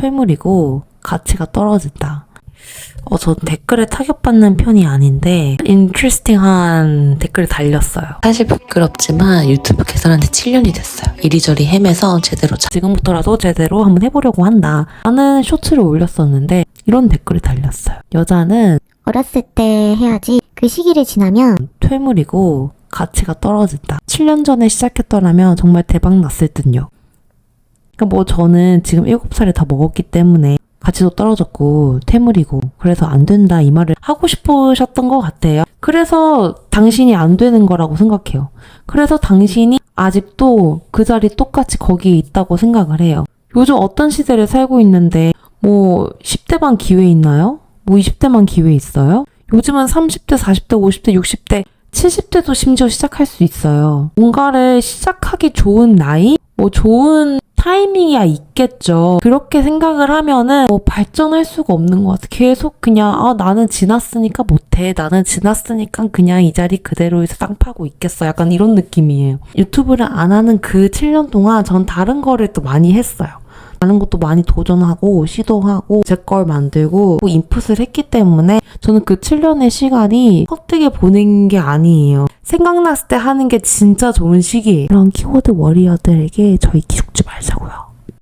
퇴물이고 가치가 떨어진다. 어, 전 댓글에 타격받는 편이 아닌데 인트레스팅한 댓글 달렸어요. 사실 부끄럽지만 유튜브 개설한 지 7년이 됐어요. 이리저리 헤매서 제대로 자- 지금부터라도 제대로 한번 해보려고 한다. 라는 쇼츠를 올렸었는데 이런 댓글이 달렸어요. 여자는 어렸을 때 해야지 그 시기를 지나면 퇴물이고 가치가 떨어진다. 7년 전에 시작했더라면 정말 대박 났을 듯요. 그러니까 뭐 저는 지금 7살에 다 먹었기 때문에 가치도 떨어졌고 퇴물이고 그래서 안 된다 이 말을 하고 싶으셨던 것 같아요. 그래서 당신이 안 되는 거라고 생각해요. 그래서 당신이 아직도 그 자리 똑같이 거기에 있다고 생각을 해요. 요즘 어떤 시대를 살고 있는데 뭐 10대만 기회 있나요? 뭐 20대만 기회 있어요? 요즘은 30대, 40대, 50대, 60대 70대도 심지어 시작할 수 있어요. 뭔가를 시작하기 좋은 나이? 뭐 좋은 타이밍이야 있겠죠. 그렇게 생각을 하면은 뭐 발전할 수가 없는 것 같아. 계속 그냥 아 나는 지났으니까 못해. 나는 지났으니까 그냥 이 자리 그대로에서 땅 파고 있겠어. 약간 이런 느낌이에요. 유튜브를 안 하는 그 7년 동안 전 다른 거를 또 많이 했어요. 다른 것도 많이 도전하고 시도하고 제 걸 만들고 인풋을 했기 때문에 저는 그 7년의 시간이 헛되게 보낸 게 아니에요. 생각났을 때 하는 게 진짜 좋은 시기예요. 그런 키워드 워리어들에게 저희 기죽지 말자고요.